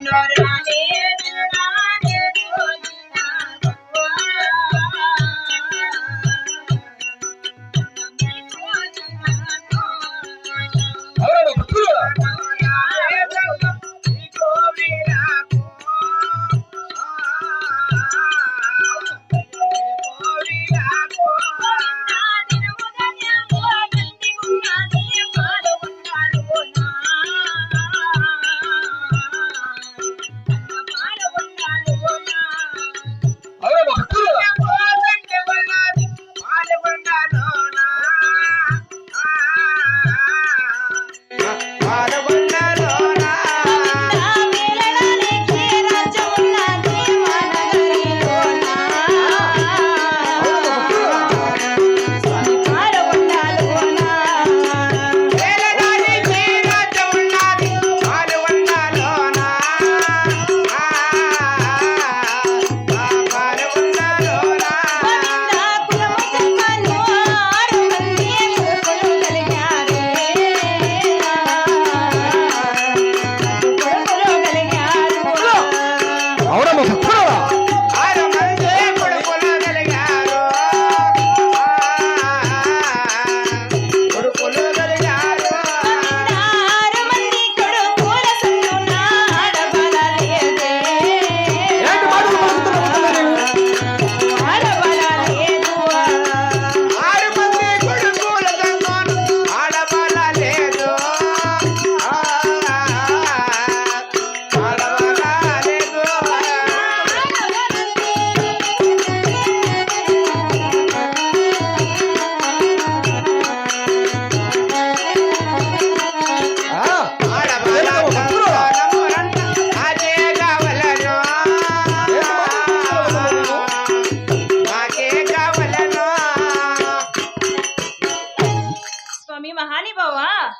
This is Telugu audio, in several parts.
ఎవరన్నా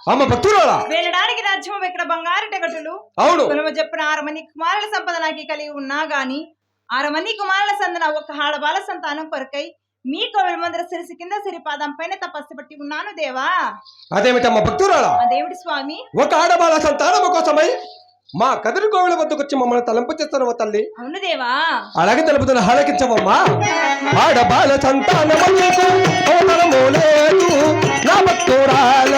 అమ్మ భక్తురాలా వెళ్ళడానికి రాజ్యం ఇక్కడ బంగారు టెగటులు? అవును. కులము చెప్పిన ఆరు మంది కుమారుల సంపద నాకు కలిగి ఉన్నా గాని ఆరు మంది కుమారుల సందన ఒక ఆడబాల సంతానం కొరకై మీ కోవిల మందిర సిరిసి కింద సిరి పాదం పైన తపస్సు పట్టి ఉన్నాను దేవా. అదేమిటమ్మా భక్తురాలా అదేమిటి స్వామి. ఒక ఆడబాల సంతానము కోసమై మా కదిరి కోవిల వద్దకు వచ్చి మమ్మల్ని తలంపు చేస్తానమ్మ తల్లి. అవును దేవా. అలాగే తెలుపుతున్న హాలకించవమ్మా. ఆడబాల లేదు నా భక్తురాల.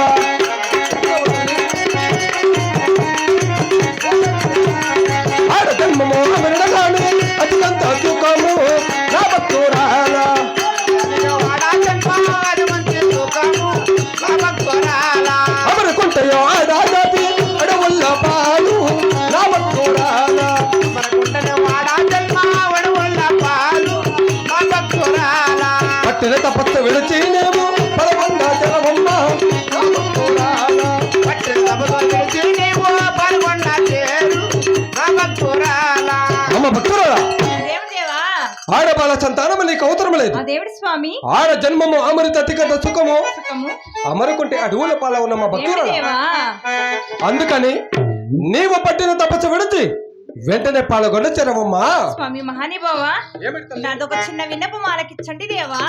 పట్టిన తపస్సు విడిచి నేము పదకొండ జనమమ్మ నా భక్తురాల అమ్మ భక్తురాల దేవుడు దేవా ఆడబాల సంతానము నీకు అవసరం లేదు. ఆ దేవుడి స్వామి. ఆడ జన్మము అమృత తికట సుఖము. అమరుకుంటే అడవుల పాల ఉన్న మా భక్తురాల దేవా అందుకని నీవు పట్టిన తపస్సు విడిచి వెంటనే పాల్గొన్న చెరవమ్మా. స్వామి మహానిభావా తల్లి? నాదొక చిన్న విన్నపు మాలకిచ్చండి దేవా.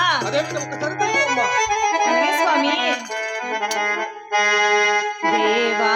స్వామి. దేవా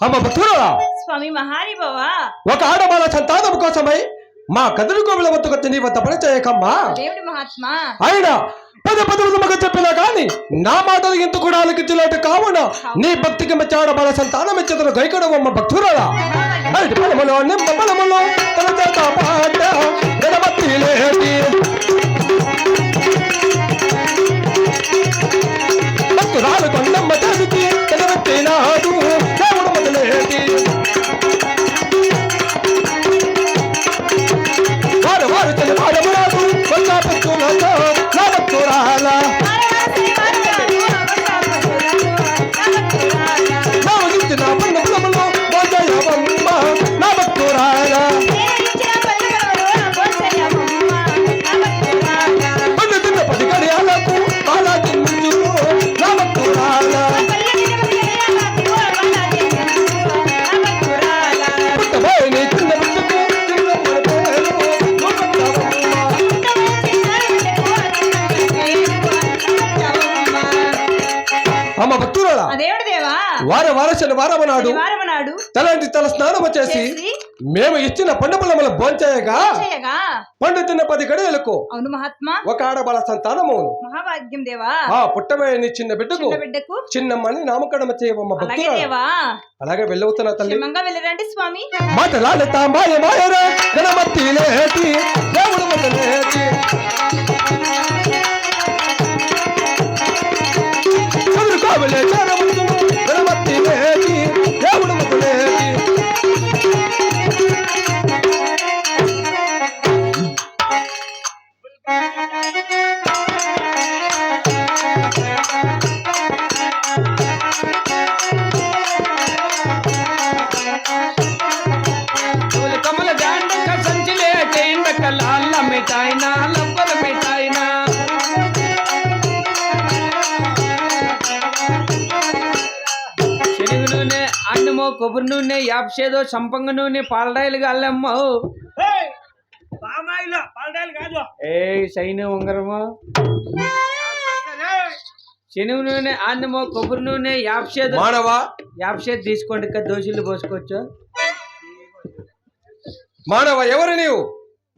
అమ్మ భక్తురా స్వామి మహానుభావ! ఒక ఆడబాల సంతానం కోసమై మా కదురు కోవిల వద్దకు వచ్చి నీ వద్ద పని చేయకమ్మా దేవుడి మహాత్మా! ఆయన పద పదవులకు చెప్పినా కాని నా మాటలు ఇంత కూడా ఆలకించలేట కావున నీ భక్తికి మెచ్చి ఆడబాల సంతానం ఇచ్చేతను గైకడవమ్మ భక్తురాలా. పొలములో నిమ్మ పొలములో తన చేత పాట గణపతి లేటి. భక్తురాలు కొండమ్మ చేతికి ఎదవెత్తినాడు శనివారం నాడు తలంటి తల స్నానము చేసి మేము ఇచ్చిన పండు పొలముల భోంచేయగా చేయగా పండు తిన్న పది గడియలకు అవును మహాత్మా. ఒక ఆడబల సంతానము మహాభాగ్యం దేవా. ఆ పుట్టబోయే నీ చిన్న బిడ్డకు బిడ్డకు చిన్నమ్మని నామకరణం చేయవమ్మ అలాగే వెళ్ళవుతున్నా తల్లి. వెళ్ళరండి స్వామి. మాటలాడత మాయ మాయరా గణమతి లేటి దేవుడు మొదలేటి చదువుకోవలే. కొబ్బరి నూనె యాప్సేదో సంపంగ నూనె పాలడాయిలు అల్లమ్మో ఏ సైన్ ఉంగరమో. శనగ నూనె అన్నమో కొబ్బరి నూనె యాప్సేదో మానవ? యాప్సేది తీసుకోండి దోశలు పోసుకోవచ్చు. మానవ ఎవరు నీవు?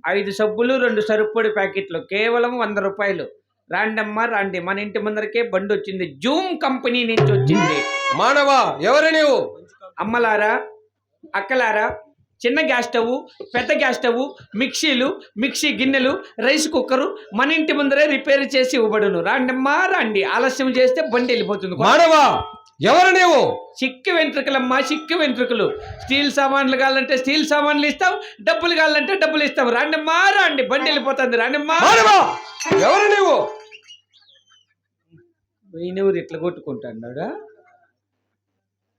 ఐదు సబ్బులు రెండు సరుపొడి ప్యాకెట్లు కేవలం వంద రూపాయలు. రాండమ్మా రాండి. మన ఇంటి ముందరకే బండి వచ్చింది. జూమ్ కంపెనీ నుంచి వచ్చింది. మానవ ఎవరు నీవు? అమ్మలారా అక్కలారా చిన్న గ్యాస్ స్టవ్ పెద్ద గ్యాస్ స్టవ్ మిక్సీలు మిక్సీ గిన్నెలు రైస్ కుక్కరు మన ఇంటి ముందరే రిపేర్ చేసి ఇవ్వబడును. రాండమ్మా రాండి. ఆలస్యం చేస్తే బండి వెళ్ళిపోతుంది. మానవ? ఎవరు నీవు? చిక్కి వెంట్రుకలమ్మా చిక్కి వెంట్రుకలు. స్టీల్ సామాన్లు కావాలంటే స్టీల్ సామాన్లు ఇస్తాం డబ్బులు కావాలంటే డబ్బులు ఇస్తాం రాండమ్మా రాండి. బండి వెళ్ళిపోతుంది. రాండమ్మా. మానవ? ఎవరు నీవు? ఈయనెవరు ఇట్లా కొట్టుకుంటున్నాడా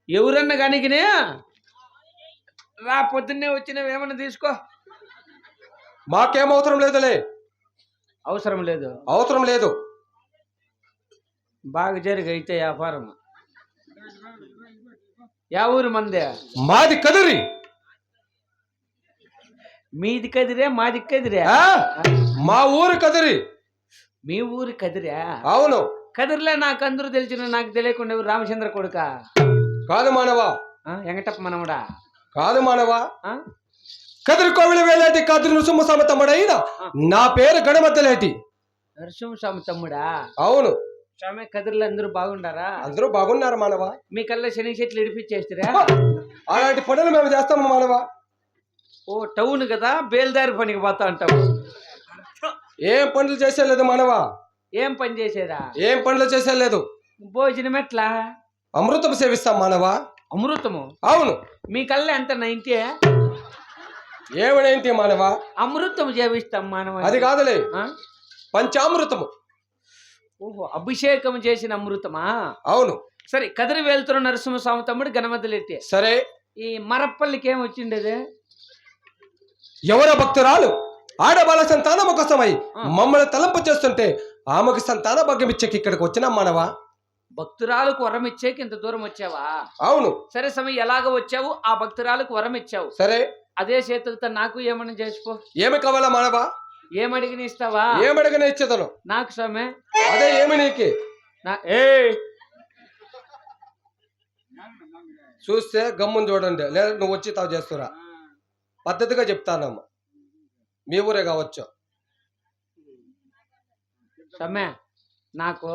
ఎవరన్నా కానికినే రా పొద్దున్నే వచ్చినవి ఏమన్నా తీసుకో. మాకేం అవసరం లేదులే. అవసరం లేదు. అవసరం లేదు. బాగా జరిగి అయితే వ్యాపారం. యా ఊరు మందే? మాది కదిరి. మీది కదిరే మాది కదిరే? ఆ? మా ఊరు కదిరి. మీ ఊరు కదిరా? అవును. కదిరిలే నాకు అందరూ తెలిసిన నాకు తెలియకుండా ఎవరు రామచంద్ర కొడుక? కాదు మానవ. వెంకటప్ప మనముడా కాదు మానవ? కదిరి కోవిల వేలేటి కదిరి నృసింహ సమతమ్మడైన నా పేరు గణమద్దలేటి. నరసింహ స్వామి తమ్ముడా? అవును. స్వామి కదిరిలో అందరూ బాగుండారా? అందరూ బాగున్నారు మానవ. మీ కల్లా శని చెట్లు ఇడిపించేస్తారా అలాంటి పనులు మేము చేస్తాము మానవ. ఓ టౌన్ కదా బేల్దారి పనికి పోతా అంటావు. ఏం పనులు చేసేలేదు మానవ. ఏం పని చేసేదా? ఏం పనులు చేసేలేదు భోజనం ఎట్లా? అమృతం సేవిస్తాం మానవ? అమృతము? అవును. మీ కళ్ళ ఎంత నైంటీ ఏమనేంటి మానవ? అమృతం చేవిస్తాం మానవ? అది కాదులే? పంచామృతము. ఓహో అభిషేకం చేసిన అమృతమా? అవును. సరే కదిరి వెళ్తున్న నరసింహస్వామి తమ్ముడు గణమతులెత్తే సరే. ఈ మరప్పల్లికి ఏం వచ్చిండేది? ఎవర భక్తురాలు ఆడబాల సంతానము కోసమై. మమ్మల్ని తలంపు చేస్తుంటే ఆమెకు సంతాన భాగ్యం ఇచ్చేకి ఇక్కడికి వచ్చినాం మానవ? భక్తురాలకు వరం ఇచ్చేకి ఇంత దూరం వచ్చావా? అవును. సరే సమయం ఎలాగ వచ్చావు? ఆ భక్తురాలకు వరం ఇచ్చావు. సరే. అదే చేతులతో నాకు ఏమని చేసుకో ఏమి కావాలా మానవ? ఏమడిగిన ఇస్తావా? ఏమడగనే ఇచ్చేదను నాకు స్వామి అదే ఏమి నీకి? నా ఏ! చూస్తే గమ్ముని చూడండి. లేదా నువ్వు వచ్చి తావు చేస్తురా. పద్ధతిగా చెప్తానమ్మా. మీ ఊరే కావచ్చు. సమ్మె నాకు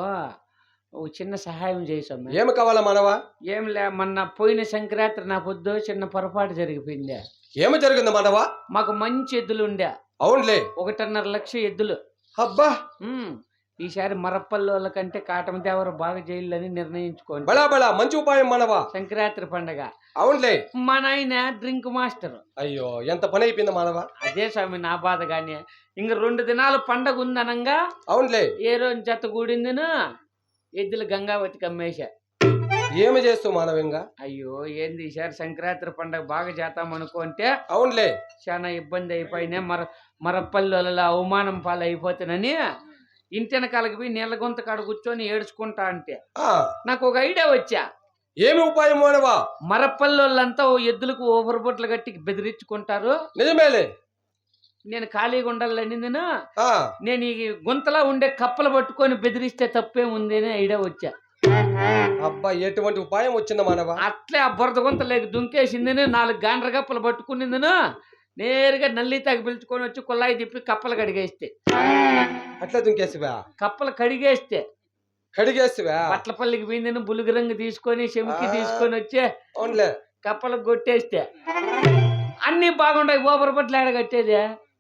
ఓ చిన్న సహాయం సమ్మె ఏమి కావాలా మనవా? ఏం లే మొన్న పోయిన సంక్రాంతి నా పొద్దు చిన్న పొరపాటు జరిగిపోయింది. ఏమి జరిగింది మనవా? మాకు మంచి ఎద్దులు ఉండే. అవునులే. ఒకటిన్నర లక్ష ఎద్దులు. అబ్బా! ఈసారి మరప్పల్లోల కంటే కాటమదేవర బాగా చేయాలని నిర్ణయించుకోండి. బలా బలా మంచి ఉపాయం మనవా? సంక్రాంతి పండగ. అవునులే. మా నాయన డ్రింక్ మాస్టర్. అయ్యో ఎంత పని అయిపోయింది మానవా? అదే స్వామి నా బాధ కానీ ఇంక రెండు దినాలు పండగ ఉందనంగా అవునులే. ఏ రోజు జత కూడిందిను? ఎద్దులు గంగావతికి అమ్మేశా. ఏమి చేస్తూ మానవంగా అయ్యో ఏంది ఈసారి సంక్రాంతి పండగ బాగా చేద్దాం అనుకుంటే అవునులే. చాలా ఇబ్బంది అయిపోయినా మర మరపల్లిలో అవమానం పాలు అయిపోతానని ఇంటి వెనకాలకి పోయి నీళ్ళ గుంత కాడ కూర్చొని ఏడ్చుకుంటా అంటే నాకు ఒక ఐడియా వచ్చా. ఏమి ఉపాయం మరపల్లోళ్ళంతా ఎద్దులకు ఓవర్ బొట్లు కట్టి బెదిరించుకుంటారు. నిజమేలే. నేను ఖాళీగా ఉండాలని నేను ఈ గుంతలో ఉండే కప్పలు పట్టుకొని బెదిరిస్తే తప్పేముంది అని ఐడియా వచ్చా. అబ్బా ఎటువంటి ఉపాయం వచ్చింది మానవా? అట్లే ఆ బురద గుంతలేక దుంకేసింది నాలుగు గాండ్ర కప్పలు పట్టుకునిందిను నేరుగా నల్లి తాగి పిలుచుకొని వచ్చి కుల్లాయి తిప్పి కప్పలు కడిగేస్తే. అట్లా దుంకేసివా? కప్పలు కడిగేస్తే. కడిగేసివా? బట్లపల్లికి పోయిందని బులుగు రంగు తీసుకొని చెమికి. తీసుకొని వచ్చే కప్పలకు కొట్టేస్తే. అన్ని బాగుంటాయి ఓపర బట్టలు ఆడ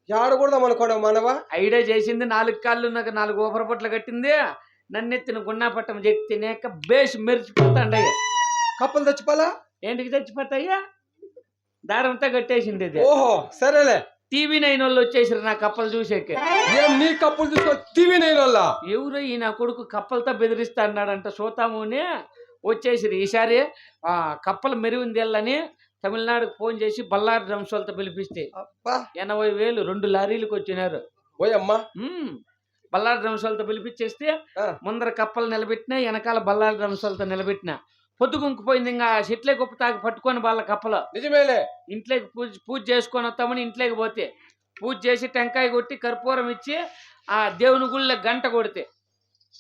ఆడకూడదాం అనుకోండి మానవా? ఐడియా చేసింది నాలుగు కాళ్ళు నాకు నాలుగు ఓపర బట్టలు కట్టింది నన్నెత్తిన గున్నా పట్టం చెక్కి తినేక బేస్ మెరిచిపోతాండయ్య. కప్పలు తెచ్చిపోలా ఏంటికి చచ్చిపోతాయ్యా దారంతా కట్టేసింది ఇది ఓహో సరేలే. టీవీ నైన్ వాళ్ళు వచ్చేసారు నా కప్పలు చూసేకి. ఏం నీ కప్పులు తీసుకో టీవీ నేను ఎవరు ఈ నా కొడుకు కప్పలతో బెదిరిస్తా అన్నాడంట సోతాముని. వచ్చేసిరు ఈసారి ఆ కప్పల మెరుగుందేళ్ళని తమిళనాడుకు ఫోన్ చేసి బల్లారి రంశాలతో పిలిపిస్తే ఎనభై వేలు రెండు లారీలకు వచ్చినారు. ఓయమ్మా! బల్లారి రంశాలతో పిలిపించేస్తే. ముందర కప్పలు నిలబెట్టినా వెనకాల బల్లారి రంశాలతో నిలబెట్టిన. పొద్దుగుంకిపోయింది ఇంకా చెట్లే గొప్ప తాకి పట్టుకొని వాళ్ళ కప్పలు. నిజమేలే. ఇంట్లోకి పూజ పూజ చేసుకొని వస్తామని ఇంట్లోకి పోతే పూజ చేసి టెంకాయ కొట్టి కర్పూరం ఇచ్చి ఆ దేవుని గుళ్ళ గంట కొడితే.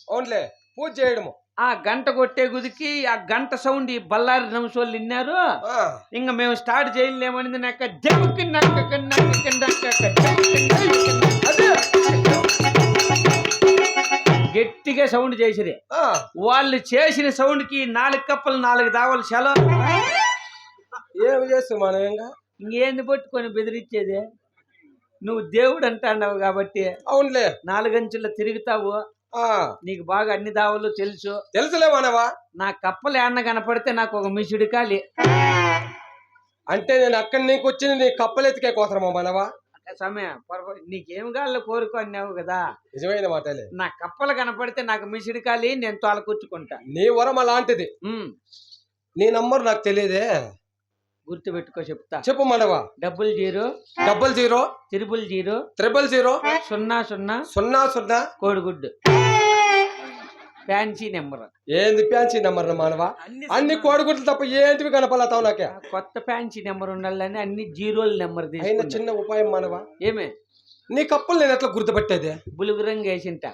అవునులే. పూజ చేయడము. ఆ గంట కొట్టే గుదికి ఆ గంట సౌండ్ ఈ బల్లారి రంశోళ్ళు విన్నారు. ఇంకా మేము స్టార్ట్ చేయలేమని నాకు నక్కక. అదే గట్టిగా సౌండ్ చేసిరే. వాళ్ళు చేసిన సౌండ్కి నాలుగు కప్పలు నాలుగు దావలు సెలవు. ఏమి చేస్తావు మానవంగా ఇంకేంది పట్టుకొని బెదిరించేది? నువ్వు దేవుడు అంటాడావు కాబట్టి అవునులే. నాలుగంచుల్లో తిరుగుతావు. నీకు బాగా అన్ని దావులు తెలుసు. తెలుసులే మానవా? నా కప్పలు ఏమన్నా కనపడితే నాకు ఒక మిషుడి కాలి. అంటే నేను అక్కడి నీకు వచ్చింది నీ కప్పలెత్తికే కోసరమా మానవా? సమయం నీకేం కాళ్ళు కోరుకో అన్నావు కదా. నిజమైన మాటలే. నా కప్పలు కనపడితే నాకు మిషుడి కాలి నేను తోలకూర్చుకుంటా నీ వరం అలాంటిది. నీ నంబర్ నాకు తెలియదే. గుర్తు పెట్టుకో చెప్తా. చెప్పు మానవా double zero double zero triple zero triple zero సున్నా సున్నా సున్నా సున్నా. కోడిగుడ్డు. Fancy number. ఏంది ఫ్యాన్సీ నెంబర్ మానవా అన్ని కోడిగుడ్లు తప్ప ఏంటివి కనపడతావు నాకే? కొత్త ఫ్యాన్సీ నెంబర్ ఉండాలని అన్ని జీరోల నెంబర్ అయిన చిన్న ఉపాయం మానవా ఏమే? నీ కప్పులు నేను ఎట్లా గుర్తుపట్టేది? బులుగు రంగు వేసింట.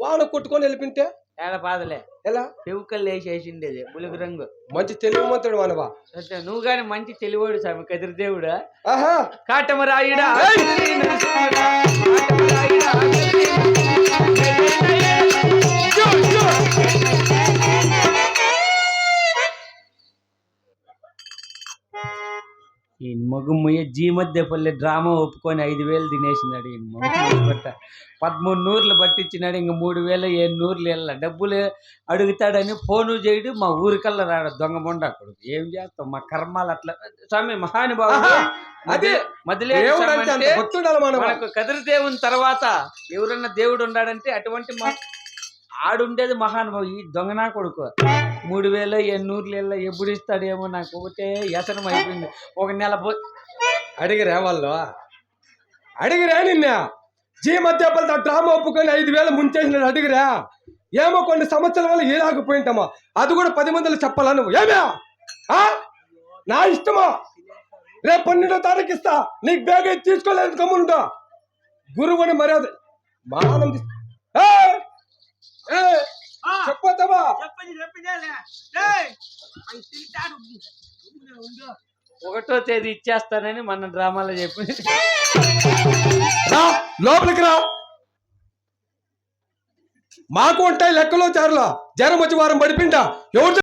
వాన కొట్టుకొని వెళ్ళిపింటే ఏడ బాధలే ఎలా చెవుకల్లు వేసి వేసిండేది బులుగు రంగు మంచి తెలివిమంతుడు మానవా అంటే నువ్వు గాని మంచి తెలివాడు స్వామి కదిరిదేవుడా ఆహా కాటమరాయుడా ఈ మగుమ్మయ్య జీ మధ్య పల్లె డ్రామా ఒప్పుకొని ఐదు వేలు తినేసినాడు ఈ మగుమ్మయ్య బట్ట పదమూడు నూర్లు పట్టించినాడు ఇంక మూడు వేలు ఏడు నూర్లు వెళ్ళ డబ్బులు అడుగుతాడని ఫోను చేయడు మా ఊరికల్లా రాడు దొంగ మొండ కొడుకు. ఏం చేస్తాం? మా కర్మాలు అట్లా. స్వామి మహానుభావుడు ఆహా! అదే మనకు కదిరి దేవుని తర్వాత ఎవరన్నా దేవుడు ఉన్నాడంటే అటువంటి మా ఆడుండేది మహానుభావు ఈ దొంగనా కొడుకు. మూడు వేల ఎన్నూరు ఎప్పుడు ఇస్తాడేమో నాకు ఒకటే వ్యసనం అయిపోయింది. ఒక నెల పో అడిగిరా వాళ్ళు? అడిగిరా నిన్న? జీ మధ్యపల్లి డ్రామా ఒప్పుకొని ఐదు వేలు ముంచేసినాడు అడిగిరా? ఏమో కొన్ని సంవత్సరాల వల్ల ఏలాగిపోయింటామా. అది కూడా పది మందిలో చెప్పాలా నువ్వు? ఏమే? నా ఇష్టమా? రేపు పన్నెండో తారీఖు ఇస్తా. నీకు బ్యాగ్ తీసుకోలేదు గమ్ముంటా గురువుని మర్యాద మానం తీస్- ఏయ్! ఏయ్! చెప్పొద్దు చెప్తావా ఒకటో తేదీ ఇచ్చేస్తానని మన డ్రామాలో చెప్పి రా లోపలికి రా. మాకు ఉంటాయి లెక్కలో చారులా. జ్వరం వచ్చి వారం పడిపిండా ఎవరు